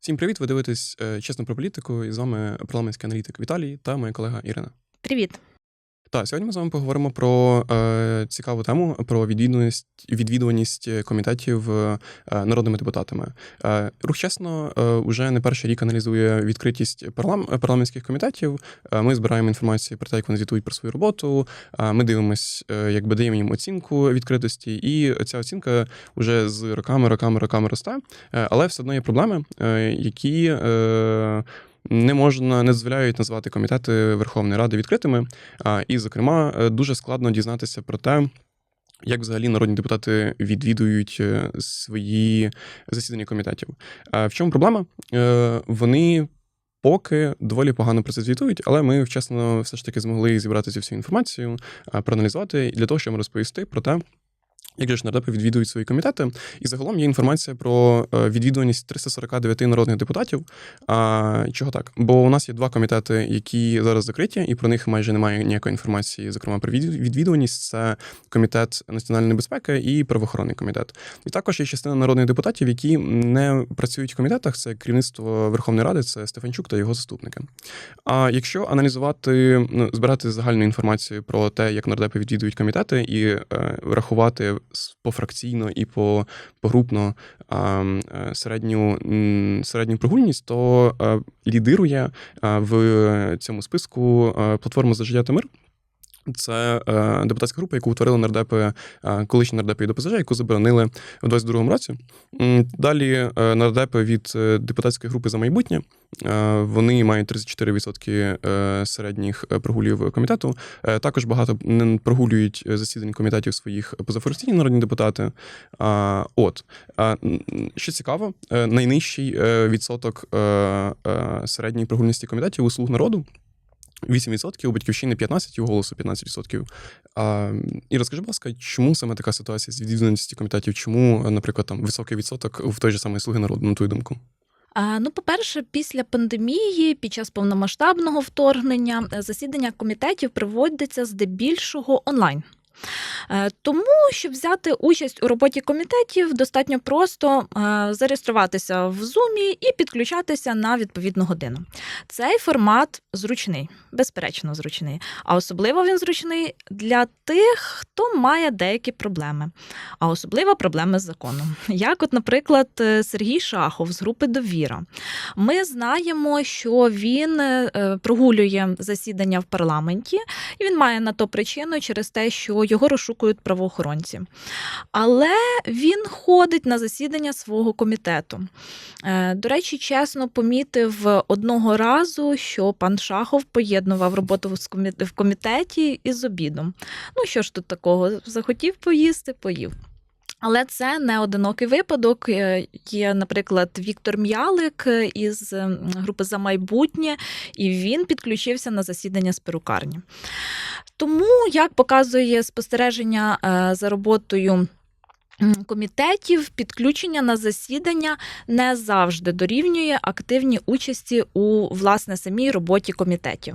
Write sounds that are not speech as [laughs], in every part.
Всім привіт! Ви дивитесь е, чесно про політику. І з вами парламентський аналітик Віталій та моя колега Ірина. Привіт. Так, сьогодні ми з вами поговоримо про е, цікаву тему про відвідуваність відвідуваність комітетів е, народними депутатами. Е, рух чесно е, уже не перший рік аналізує відкритість парлам, парламентських комітетів. Е, ми збираємо інформацію про те, як вони звітують про свою роботу. Е, ми дивимось, е, якби даємо їм оцінку відкритості, і ця оцінка вже з роками, роками, роками росте. Е, але все одно є проблеми, е, які. Е, не можна не дозволяють назвати комітети Верховної Ради відкритими. І, зокрема, е, дуже складно дізнатися про те. Як взагалі народні депутати відвідують е, свої засідання комітетів? В чому проблема? Е, вони поки доволі погано про це звітують, але ми вчасно все ж таки змогли зібрати цю всю інформацію, проаналізувати для того, щоб розповісти про те. Як же ж нардепи відвідують свої комітети, і загалом є інформація про е, відвідуваність 349 народних депутатів. А чого так? Бо у нас є два комітети, які зараз закриті, і про них майже немає ніякої інформації. Зокрема, про відвідуваність це комітет національної безпеки і правоохоронний комітет. І також є частина народних депутатів, які не працюють в комітетах. Це керівництво Верховної Ради, це Стефанчук та його заступники. А якщо аналізувати, ну збирати загальну інформацію про те, як нардепи відвідують комітети, і е, рахувати пофракційно і по погрупно е, середню середню прогульність, то е, лідирує в цьому списку платформа за життя та мир. Це е, депутатська група, яку утворили нардепи, е, колишні нардепи від ОПЗЖ, яку заборонили в 22-му році. Далі е, нардепи від е, депутатської групи за майбутнє. Е, вони мають 34% е, середніх прогулів комітету. Також багато не прогулюють засідань комітетів своїх позафракційні народні депутати. От що цікаво, найнижчий відсоток середньої прогульності комітетів у слуг народу. 8%, у батьківщини 15%, і у голосу 15%. А, І розкажи, будь ласка, чому саме така ситуація з відвідуваністю комітетів? Чому, наприклад, там високий відсоток в той же самий слуги народу, на твою думку? Ну, по-перше, після пандемії, під час повномасштабного вторгнення, засідання комітетів проводяться здебільшого онлайн. Е, тому, щоб взяти участь у роботі комітетів, достатньо просто е, зареєструватися в Zoom і підключатися на відповідну годину. Цей формат зручний, безперечно, зручний. А особливо він зручний для тих, хто має деякі проблеми, а особливо проблеми з законом. Як, от, наприклад, е, Сергій Шахов з групи Довіра. Ми знаємо, що він прогулює засідання в парламенті, і він має на то причину через те, що його розшукують правоохоронці. Але він ходить на засідання свого комітету. Е, до речі, чесно помітив одного разу, що пан Шахов поєднував роботу в комітеті із обідом. Ну що ж тут такого? Захотів поїсти, поїв. Але це не одинокий випадок. Е, є, наприклад, Віктор М'ялик е, із групи за майбутнє, і він підключився на засідання з перукарні. Тому, як показує спостереження е, за роботою комітетів підключення на засідання не завжди дорівнює активній участі у власне самій роботі комітетів.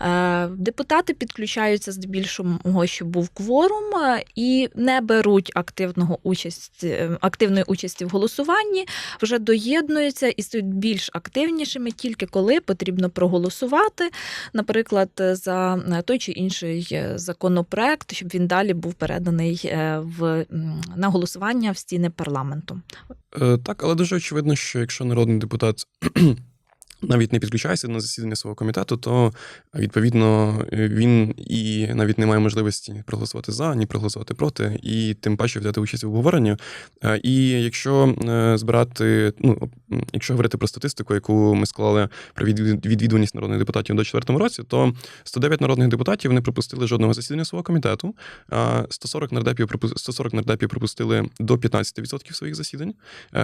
Е, депутати підключаються здебільшого, щоб був кворум, е, і не беруть активного участі, е, активної участі в голосуванні, вже доєднуються і стають більш активнішими тільки коли потрібно проголосувати, наприклад, за той чи інший законопроект, щоб він далі був переданий в на голосування голосування в стіни парламенту. Е, так, але дуже очевидно, що якщо народний депутат навіть не підключається на засідання свого комітету, то відповідно він і навіть не має можливості проголосувати за, ні проголосувати проти, і тим паче взяти участь в обговоренні. Е, і якщо е, збирати, ну якщо говорити про статистику, яку ми склали про відвідуваність народних депутатів до четвертому році, то 109 народних депутатів не пропустили жодного засідання свого комітету. 140 нардепів 140 нардепів пропустили до 15% своїх засідань.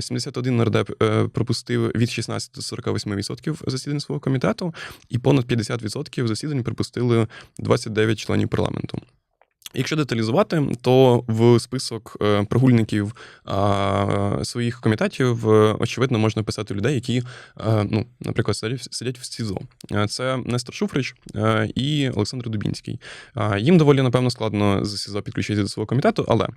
71 нардеп пропустив від 16 до 48% 50% засідань свого комітету, і понад 50% засідань припустили 29 членів парламенту. Якщо деталізувати, то в список е, прогульників своїх комітетів е, очевидно можна писати людей, які, е, ну, наприклад, сидять в СІЗО. Це Нестор Шуфрич і Олександр Дубінський. Їм доволі напевно складно з СІЗО підключитися до свого комітету, але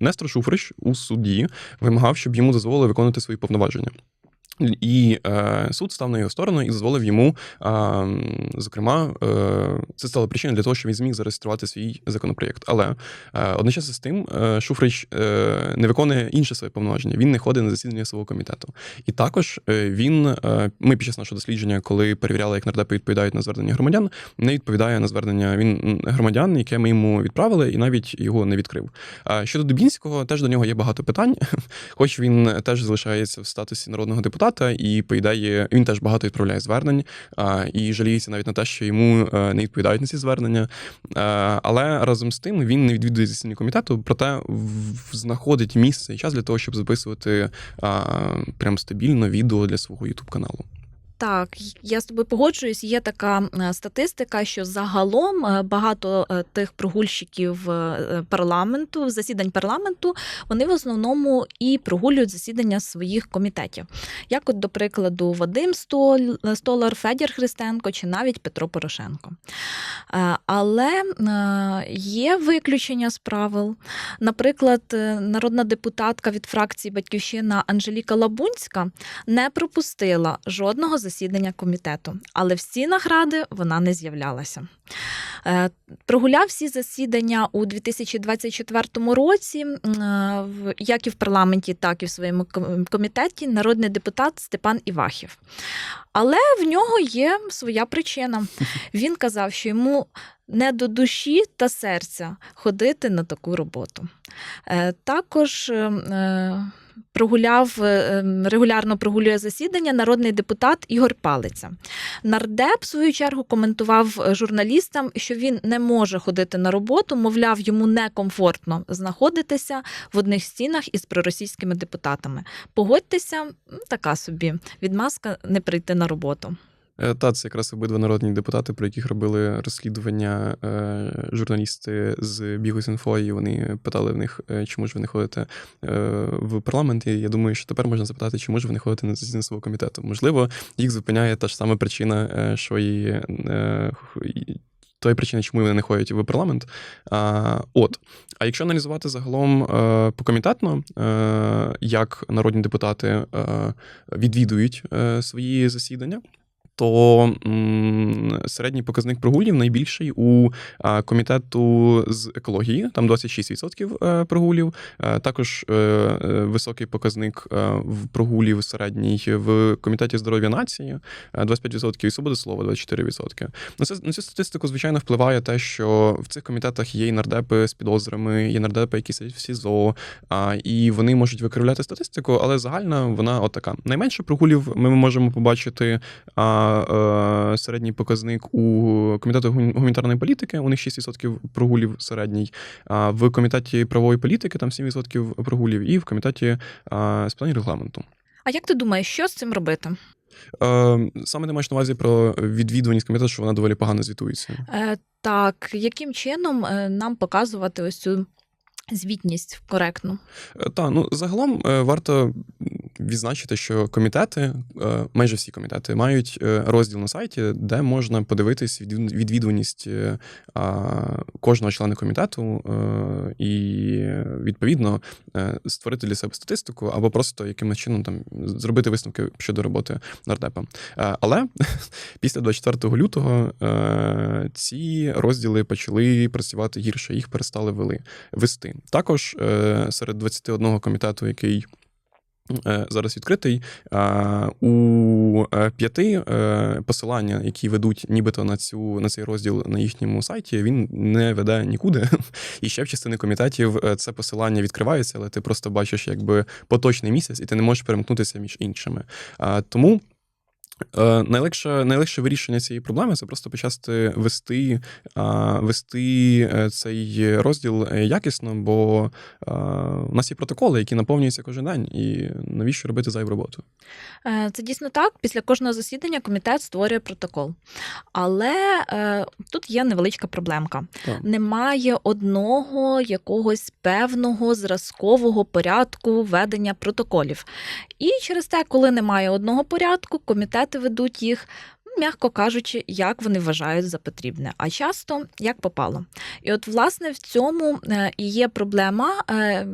Нестор Шуфрич у суді вимагав, щоб йому дозволили виконувати свої повноваження. І е, суд став на його сторону і дозволив йому, е, зокрема, е, це стало причиною для того, що він зміг зареєструвати свій законопроєкт. Але е, одночасно з тим е, Шуфрич е, не виконує інше своє повноваження. Він не ходить на засідання свого комітету. І також е, він, е, ми під час нашого дослідження, коли перевіряли, як нардепи відповідають на звернення громадян, не відповідає на звернення він громадян, яке ми йому відправили, і навіть його не відкрив. А щодо Дубінського, теж до нього є багато питань, [laughs] хоч він теж залишається в статусі народного депутата, і поїдає. він теж багато відправляє звернень і жаліється навіть на те, що йому е, не відповідають на ці звернення. Е, Але разом з тим він не відвідує засідання комітету, проте знаходить місце і час для того, щоб записувати прям стабільно відео для свого ютуб каналу. Так, я з тобою погоджуюсь. Є така е, статистика, що загалом е, багато е, тих прогульщиків парламенту, засідань парламенту, вони в основному і прогулюють засідання своїх комітетів. Як, от, до прикладу, Вадим Столар, Федір Христенко чи навіть Петро Порошенко. Але є виключення з правил. Наприклад, народна депутатка від фракції Батьківщина Анжеліка Лабунська не пропустила жодного засідання комітету, але в стінах ради вона не з'являлася. Е, Прогуляв всі засідання у 2024 році, е, як і в парламенті, так і в своєму комітеті, народний депутат Степан Івахів. Але в нього є своя причина. Він казав, що йому не до душі та серця ходити на таку роботу. Е, Також е, е, прогуляв ем, регулярно прогулює засідання народний депутат Ігор Палиця. Нардеп, в свою чергу, коментував журналістам, що він не може ходити на роботу, мовляв, йому некомфортно знаходитися в одних стінах із проросійськими депутатами. Погодьтеся, така собі відмазка не прийти на роботу. Е, Та це якраз обидва народні депутати, про яких робили розслідування е, журналісти з Бігус.Інфо, і вони питали в них, е, чому ж ви не ходите в парламент. І я думаю, що тепер можна запитати, чому ж ви не ходите на засідання свого комітету. Можливо, їх зупиняє та ж сама причина, що і. е, Тої причини, чому вони не ходять в парламент. А, от. А якщо аналізувати загалом е, покомітетно, е, як народні депутати е, відвідують свої засідання, то середній показник прогулів найбільший у комітету з екології, там 26% е, прогулів. Е, Також е, високий показник в прогулів середній в комітеті здоров'я нації е, 25% і свободи слова 24%. На це на цю статистику, звичайно, впливає те, що в цих комітетах є і нардепи з підозрами, є нардепи, які сидять в СІЗО, і вони можуть викривляти статистику, але загальна вона отака. Найменше прогулів ми можемо побачити. Е, середній показник у комітету гуманітарної політики, у них 6% прогулів середній. А в комітеті правової політики там 7% прогулів, і в комітеті а, з питань регламенту. А як ти думаєш, що з цим робити? Е, Саме ти маєш на увазі про відвідуваність комітету, що вона доволі погано звітується. Е, так, яким чином е, нам показувати ось цю звітність коректну? Так, ну загалом е, варто відзначити, що комітети, е, майже всі комітети, мають е, розділ на сайті, де можна подивитись відвід- відвідуваність е, кожного члена комітету е, і відповідно е, створити для себе статистику або просто якимось чином там зробити висновки щодо роботи нардепа. Е, Але [laughs] після 24 лютого е, ці розділи почали працювати гірше, їх перестали вели вести. Також е, серед 21 комітету, який е, зараз відкритий, у е, п'яти посилання, які ведуть нібито на цю на цей розділ на їхньому сайті, він не веде нікуди. [laughs] І ще в частини комітетів це посилання відкривається, але ти просто бачиш якби поточний місяць, і ти не можеш перемкнутися між іншими. Тому. Е, Найлегше, найлегше вирішення цієї проблеми це просто почати вести, вести е, цей розділ е, якісно, бо у нас є протоколи, які наповнюються кожен день, і навіщо робити зайву роботу? Це дійсно так. Після кожного засідання комітет створює протокол. Але тут є невеличка проблемка. Так. Немає одного якогось певного зразкового порядку ведення протоколів. І через те, коли немає одного порядку, комітети ведуть їх м'яко кажучи, як вони вважають за потрібне, а часто як попало. І от, власне, в цьому е, і є проблема е,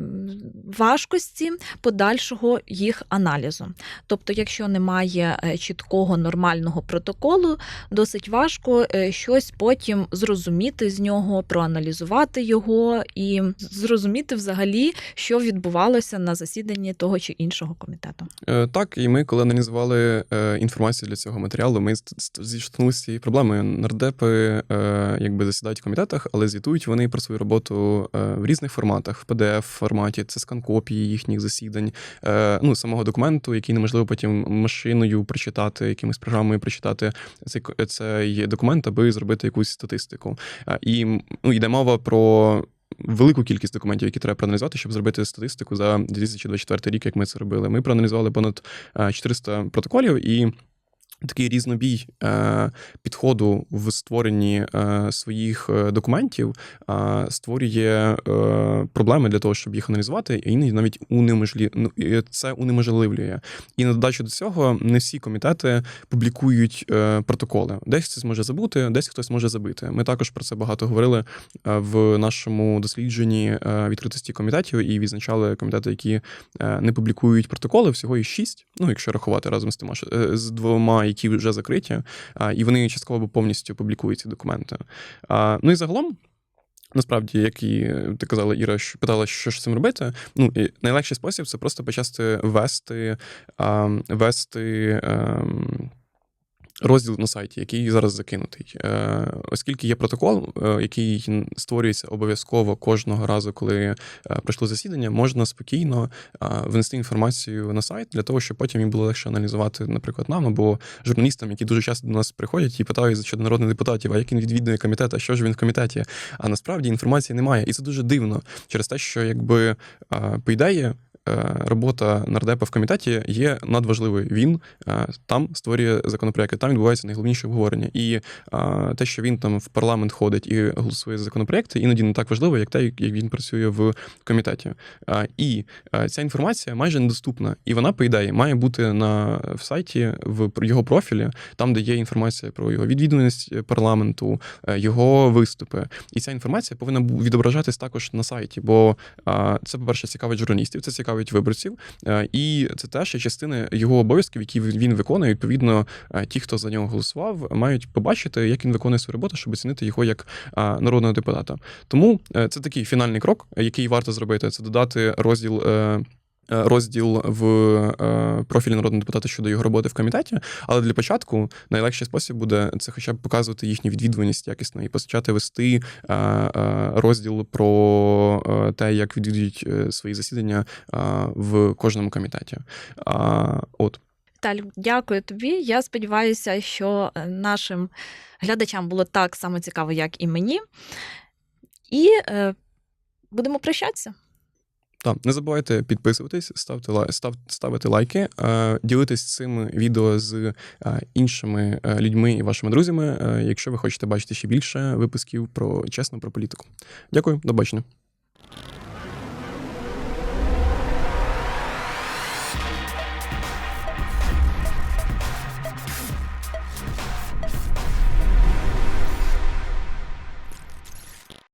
важкості подальшого їх аналізу. Тобто, якщо немає е, чіткого нормального протоколу, досить важко щось потім зрозуміти з нього, проаналізувати його і зрозуміти взагалі, що відбувалося на засіданні того чи іншого комітету. Так, і ми, коли аналізували інформацію для цього матеріалу, ми зіштовхнулися з цією проблемою. Нардепи е, якби засідають в комітетах, але звітують вони про свою роботу е, в різних форматах, в pdf форматі, це скан копії їхніх засідань, е, ну самого документу, який неможливо потім машиною прочитати, якимось програмою прочитати цей цей документ, аби зробити якусь статистику. Е, І ну, йде мова про. Велику кількість документів, які треба проаналізувати, щоб зробити статистику за 2024 рік, як ми це робили. Ми проаналізували понад е, 400 протоколів і. Такий різнобій е, підходу в створенні е, своїх е, документів створює проблеми для того, щоб їх аналізувати, і іноді навіть унеможлі... ну, це унеможливлює. І на додачу до цього не всі комітети публікують протоколи. Десь хтось може забути, десь хтось може забити. Ми також про це багато говорили в нашому дослідженні відкритості комітетів і відзначали комітети, які не публікують протоколи, всього і шість. Ну, якщо рахувати разом з тима, е, з двома, які вже закриті, а, і вони частково або повністю публікують ці документи. А, Ну і загалом. Насправді, як і ти казала, Іра, що питала, що ж з цим робити. Ну, і найлегший спосіб це просто почати вести, а, вести ем, розділ на сайті, який зараз закинутий. Е, оскільки є протокол, е, який створюється обов'язково кожного разу, коли е, пройшло засідання, можна спокійно внести інформацію на сайт для того, щоб потім їм було легше аналізувати, наприклад, нам або журналістам, які дуже часто до нас приходять і питають щодо народних депутатів, а як він відвідує комітет, а що ж він в комітеті. А насправді інформації немає. І це дуже дивно через те, що якби по ідеї. Е, Робота нардепа в комітеті є надважливою. Він е, там створює законопроекти, там відбувається найголовніше обговорення. І е, те, що він там в парламент ходить і голосує за законопроекти, іноді не так важливо, як те, як він працює в комітеті. І ця інформація майже недоступна, і вона, по ідеї, має бути на в сайті в його профілі, там, де є інформація про його відвідуваність парламенту, його виступи. І ця інформація повинна відображатись також на сайті, бо це, по-перше, цікавить журналістів, це цікавить виборців, е, і це теж є частина його обов'язків, які він виконує. Відповідно, е, ті, хто за нього голосував, мають побачити, як він виконує свою роботу, щоб оцінити його як е, народного депутата. Тому це такий фінальний крок, який варто зробити, це додати розділ. Е, Розділ в е, профілі народного депутата щодо його роботи в комітеті, але для початку найлегший спосіб буде це хоча б показувати їхню відвідуваність якісно і почати вести е, розділ про те, як відвідують свої засідання в кожному комітеті. От дякую тобі. Я сподіваюся, що нашим глядачам було так само цікаво, як і мені. І е, будемо прощатися. Так, не забувайте підписуватись, ставте став, ставити лайки, е, ділитись цим відео з е, іншими е, людьми і вашими друзями, якщо ви хочете бачити ще більше випусків про чесно про політику. Дякую, до бачення.